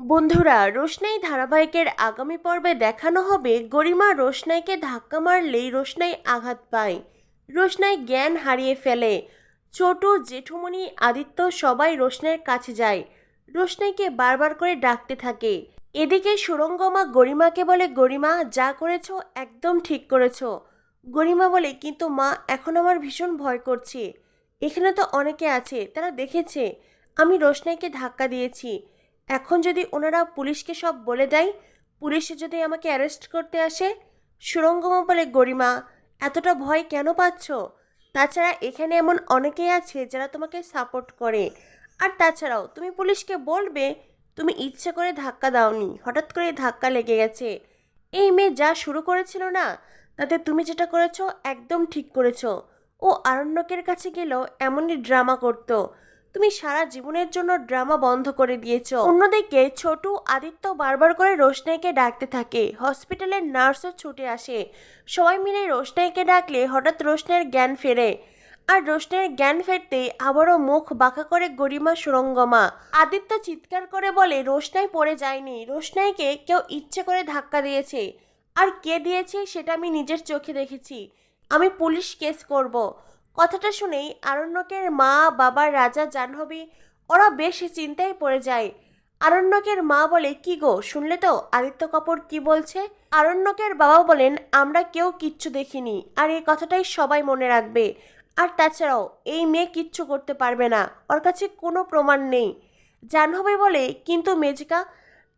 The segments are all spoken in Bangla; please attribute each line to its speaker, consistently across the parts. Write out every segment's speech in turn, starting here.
Speaker 1: বন্ধুরা, রোশনাই ধারাবাহিকের আগামী পর্বে দেখানো হবে গরিমা রোশনাইকে ধাক্কা মারলেই রোশনাই আঘাত পায়। রোশনাই জ্ঞান হারিয়ে ফেলে। ছোট জেঠুমণি আদিত্য সবাই রোশনাইয়ের কাছে যায়। রোশনাইকে বারবার করে ডাকতে থাকে। এদিকে সুরঙ্গমা গরিমাকে বলে, গরিমা, যা করেছ একদম ঠিক করেছ। গরিমা বলে, কিন্তু মা, এখন আমার ভীষণ ভয় করছে। এখানে তো অনেকে আছে, তারা দেখেছে। আমি রোশনাইকে ধাক্কা দিয়েছি। এখন যদি ওনারা পুলিশকে সব বলে দেয়, পুলিশে যদি আমাকে অ্যারেস্ট করতে আসে সুরঙ্গমা বলে গরিমা, এতটা ভয় কেন পাচ্ছ? তাছাড়া এখানে এমন অনেকেই আছে যারা তোমাকে সাপোর্ট করে। আর তাছাড়াও তুমি পুলিশকে বলবে, তুমি ইচ্ছে করে ধাক্কা দাওনি, হঠাৎ করে ধাক্কা লেগে গেছে। এই মেয়ে যা শুরু করেছিল না, তাতে তুমি যেটা করেছ একদম ঠিক করেছ। ও আরণ্যকের কাছে গেলেও এমনই ড্রামা করতো। তুমি সারা জীবনের জন্য ড্রামা বন্ধ করে দিয়েছ। অন্যদিকে ছোটু আদিত্য বারবার করে রোশনাইকে ডাকতে থাকে। হসপিটালের নার্সও ছুটে আসে। সবাই মিলে রোশনাইকে ডাকলে হঠাৎ রোশনের জ্ঞান ফেরে। আর রোশনের জ্ঞান ফেরতে আবারও মুখ বাঁকা করে গরিমা সুরঙ্গমা। আদিত্য চিৎকার করে বলে, রোশনাই পড়ে যায়নি। রোশনাইকে কেউ ইচ্ছে করে ধাক্কা দিয়েছে। আর কে দিয়েছে সেটা আমি নিজের চোখে দেখেছি। আমি পুলিশ কেস করব। কথাটা শুনেই আরণ্যকের মা বাবা রাজা জাহ্নবী, ওরা বেশ চিন্তায় পড়ে যায়। আরণ্যকের মা বলে, কি গো, শুনলে তো? আদিত্য কাপুর কি বলছে? আরণ্যকের বাবা বলেন, আমরা কেউ কিচ্ছু দেখিনি, আর এই কথাটাই সবাই মনে রাখবে। আর তাছাড়াও, এই মেয়ে কিচ্ছু করতে পারবে না, ওর কাছে কোনো প্রমাণ নেই। জাহ্নবী বলে, কিন্তু মেজিকা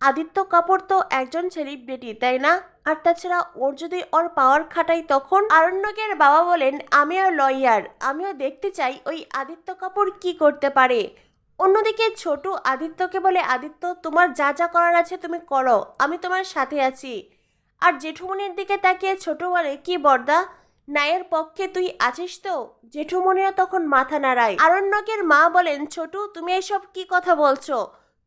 Speaker 1: আদিত্য কাপুর তো একজন সেলিব্রিটি তাই না? আর তাছাড়া ওর যদি ওর পাওয়ার খাটাই তখন? আরণ্যকের বাবা বলেন আমিও লয়ার আমিও দেখতে চাই ওই আদিত্য কাপুর কি করতে পারে। অন্যদিকে ছোট আদিত্যকে বলে, আদিত্য, তোমার যা যা করার আছে তুমি করো, আমি তোমার সাথে আছি। আর জেঠুমনির দিকে তাকিয়ে ছোট বলে, কি বর্দা, ন্যায়ের পক্ষে তুই আছিস তো? জেঠুমনিও তখন মাথা নাড়ায়। আরণ্যকের মা বলেন, ছোট, তুমি এসব কি কথা বলছো?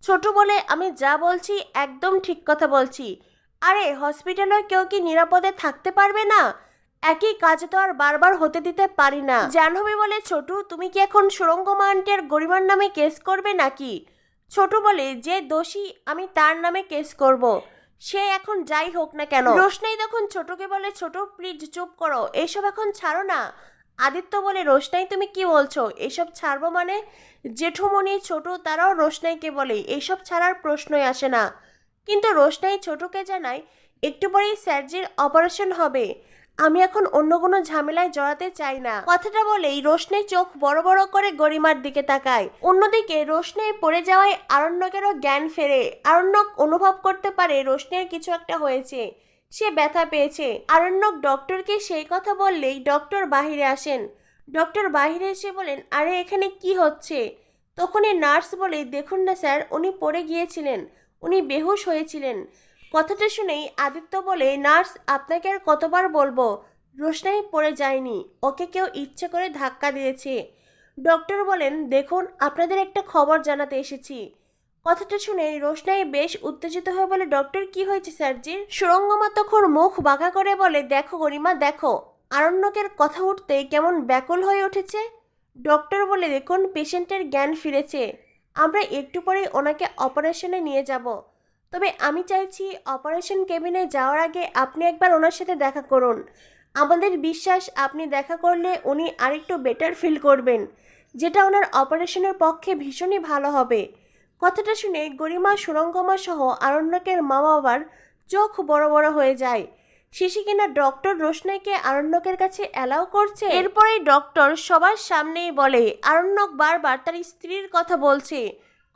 Speaker 1: ছোট বলে আমি যা বলছি একদম ঠিক কথা বলছি। আরে হসপিটালে কেউ কি নিরাপদে থাকতে পারবে না? একই কাজ তো আর বারবার হতে দিতে পারি না। জাহ্নবী বলে, ছোটু, তুমি কি এখন সুরঙ্গমা আন্টির গরিমার নামে কেস করবে নাকি? ছোট বলে, যে দোষী, আমি তার নামে কেস করব। সে এখন যাই হোক না কেন। রোশনাই তখন ছোটকে বলে, ছোট প্লিজ চুপ করো। এইসব এখন ছাড়ো না। আদিত্য বলে, রোশনাই, তুমি কি বলছো? এসব ছাড়বো মানে? জেঠুমণি ছোট, তারাও রোশনাইকে বলে এইসব ছাড়ার প্রশ্নই আসে না। কিন্তু রোশনাই ছোটকে জানায়, একটু পরেই স্যারজির অপারেশন হবে। আমি এখন অন্য কোনো ঝামেলায় জড়াতে চাই না। কথাটা বলেই রোশনাই চোখ বড় বড় করে গরিমার দিকে তাকায়। অন্যদিকে রোশনাই পড়ে যাওয়ায় আরণ্যকেরও জ্ঞান ফেরে। আরণ্যক অনুভব করতে পারে রোশনাইয়ের কিছু একটা হয়েছে। সে ব্যথা পেয়েছে। আরণ্যক ডক্টরকে সেই কথা বললেই ডক্টর বাহিরে আসেন। ডক্টর বাহিরে এসে বলেন, আরে, এখানে কি হচ্ছে? তখনই নার্স বলে, দেখুন না স্যার, উনি পড়ে গিয়েছিলেন। উনি বেহুশ হয়েছিলেন। কথাটা শুনেই আদিত্য বলে, নার্স, আপনাকে আর কতবার বলব? রোশনাই পড়ে যায়নি। ওকে কেউ ইচ্ছে করে ধাক্কা দিয়েছে। ডক্টর বলেন, দেখুন, আপনাদের একটা খবর জানাতে এসেছি। কথাটা শুনে রোশনাই বেশ উত্তেজিত হয়ে বলে, ডক্টর, কি হয়েছে স্যারজির? সুরঙ্গমা তখন মুখ বাঁকা করে বলে, দেখো গরিমা, দেখো, আরণ্যকের কথা উঠতে কেমন ব্যাকুল হয়ে উঠেছে। ডক্টর বলে, দেখুন, পেশেন্টের জ্ঞান ফিরেছে। আমরা একটু পরেই ওনাকে অপারেশনে নিয়ে যাব। তবে আমি চাইছি অপারেশন কেবিনে যাওয়ার আগে আপনি একবার ওনার সাথে দেখা করুন। আমাদের বিশ্বাস, আপনি দেখা করলে উনি আরেকটু বেটার ফিল করবেন, যেটা ওনার অপারেশনের পক্ষে ভীষণই ভালো হবে। কথাটা শুনে গরিমা, সুরঙ্গমা সহ আরণ্যকের মা বাবার চোখ বড় বড় হয়ে যায়। শেষে কিনা ডক্টর রোশনাইকে আরণ্যকের কাছে অ্যালাউ করছে? এরপরেই ডক্টর সবার সামনেই বলে, আরণ্যক বারবার তার স্ত্রীর কথা বলছে।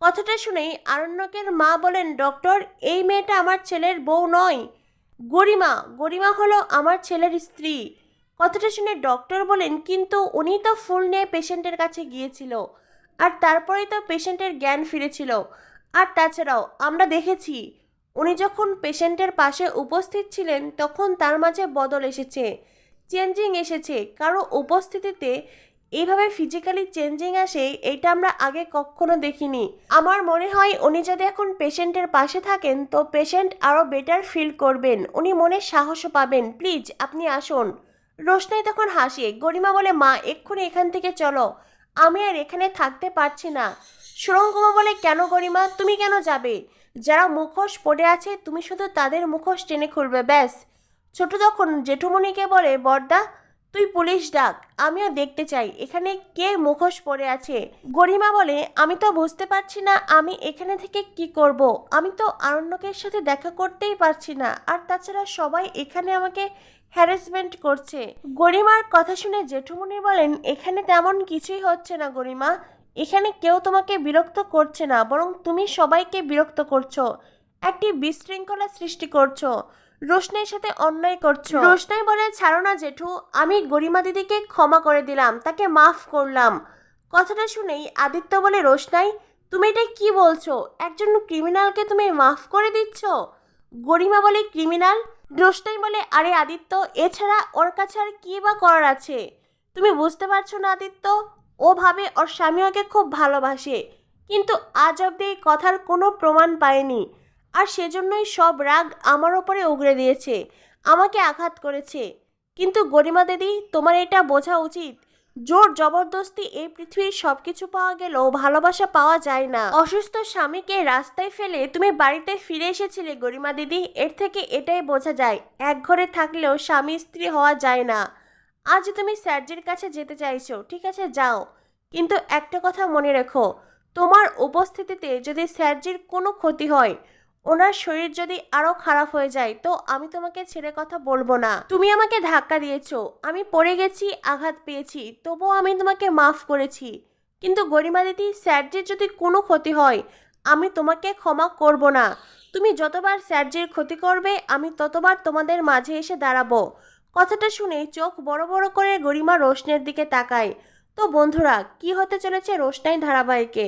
Speaker 1: কথাটা শুনেই আরণ্যকের মা বলেন, ডক্টর, এই মেয়েটা আমার ছেলের বউ নয়। গরিমা গরিমা হলো আমার ছেলের স্ত্রী। কথাটা শুনে ডক্টর বলেন, কিন্তু উনি তো ফুল নিয়ে পেশেন্টের কাছে গিয়েছিল। আর তারপরেই তো পেশেন্টের জ্ঞান ফিরেছিল। আর তাছাড়াও, আমরা দেখেছি, উনি যখন পেশেন্টের পাশে উপস্থিত ছিলেন, তখন তার মাঝে বদল এসেছে, চেঞ্জিং এসেছে। কারও উপস্থিতিতে এইভাবে ফিজিক্যালি চেঞ্জিং আসে এইটা আমরা আগে কখনো দেখিনি। আমার মনে হয়, উনি যদি এখন পেশেন্টের পাশে থাকেন, তো পেশেন্ট আরও বেটার ফিল করবেন। উনি মনে সাহসও পাবেন। প্লিজ, আপনি আসুন। রোশনাই তখন হাসে, গরিমা বলে, মা, এক্ষুনি এখান থেকে চলো। আমি আর এখানে থাকতে পারছি না। সুরঙ্গমা বলে, কেন গরিমা? তুমি কেন যাবে? যারা মুখোশ পড়ে আছে, তুমি শুধু তাদের মুখোশ টেনে খুলবে, ব্যাস। ছোট তখন জেঠুমণিকে বলে বর্দা তুই পুলিশ ডাক, আমিও দেখতে চাই। এখানে কে মুখোশ পড়ে আছে? গরিমা বলে, আমি তো বুঝতে পারছি না আমি এখানে থেকে কি করব। আমি তো আরণ্যকের সাথে দেখা করতেই পারছি না। আর তাছাড়া সবাই এখানে আমাকে হ্যারাসমেন্ট করছে। গরিমার কথা শুনে জেঠুমনি বলেন, এখানে তেমন কিছুই হচ্ছে না গরিমা। এখানে কেউ তোমাকে বিরক্ত করছে না, বরং তুমি সবাইকে বিরক্ত করছ। একটি বিশৃঙ্খলা সৃষ্টি করছ। রোশনাইয়ের সাথে অন্যায় করছ। রোশনাই বলে, ছাড়ো না, জেঠু। আমি গরিমা দিদিকে ক্ষমা করে দিলাম, তাকে মাফ করলাম। কথাটা শুনেই আদিত্য বলে, রোশনাই, তুমি এটা কি বলছো? একজন ক্রিমিনালকে তুমি মাফ করে দিচ্ছ? গরিমা বলে, ক্রিমিনাল? রোশনাই বলে, আরে আদিত্য, এছাড়া ওর কাছে আর কি বা করার আছে? তুমি বুঝতে পারছ না, আদিত্য? ও ভাবে ওর স্বামী ওকে খুব ভালোবাসে, কিন্তু আজ অব্দি এই কথার কোনো প্রমাণ পায়নি। আর সেজন্যই সব রাগ আমার ওপরে উগড়ে দিয়েছে, আমাকে আঘাত করেছে। কিন্তু গরিমা দিদি, তোমার এটা বোঝা উচিত। জোর জবরদস্তি এই পৃথিবীর সব কিছু পাওয়া গেলেও ভালোবাসা পাওয়া যায় না। অসুস্থ স্বামীকে রাস্তায় ফেলে তুমি বাড়িতে ফিরে এসেছিলে গরিমা দিদি, এর থেকে এটাই বোঝা যায়। এক ঘরে থাকলেও স্বামী স্ত্রী হওয়া যায় না। আজ তুমি স্যারজির কাছে যেতে চাইছো, ঠিক আছে, যাও। কিন্তু একটা কথা মনে রেখো, তোমার উপস্থিতিতে যদি স্যারজির কোনো ক্ষতি হয় ওনার শরীর যদি আরও খারাপ হয়ে যায়, তো আমি তোমাকে ছেড়ে কথা বলব না। তুমি আমাকে ধাক্কা দিয়েছ, আমি পড়ে গেছি, আঘাত পেয়েছি, তবুও আমি তোমাকে মাফ করেছি। কিন্তু গরিমা দিদি, স্যারজির যদি কোনো ক্ষতি হয়, আমি তোমাকে ক্ষমা করব না। তুমি যতবার স্যারজির ক্ষতি করবে, আমি ততবার তোমাদের মাঝে এসে দাঁড়াবো। কথাটা শুনে চোখ বড় বড় করে গরিমা রোশনের দিকে তাকায়। তো বন্ধুরা, কি হতে চলেছে রোশনাই ধারাবাহিকে?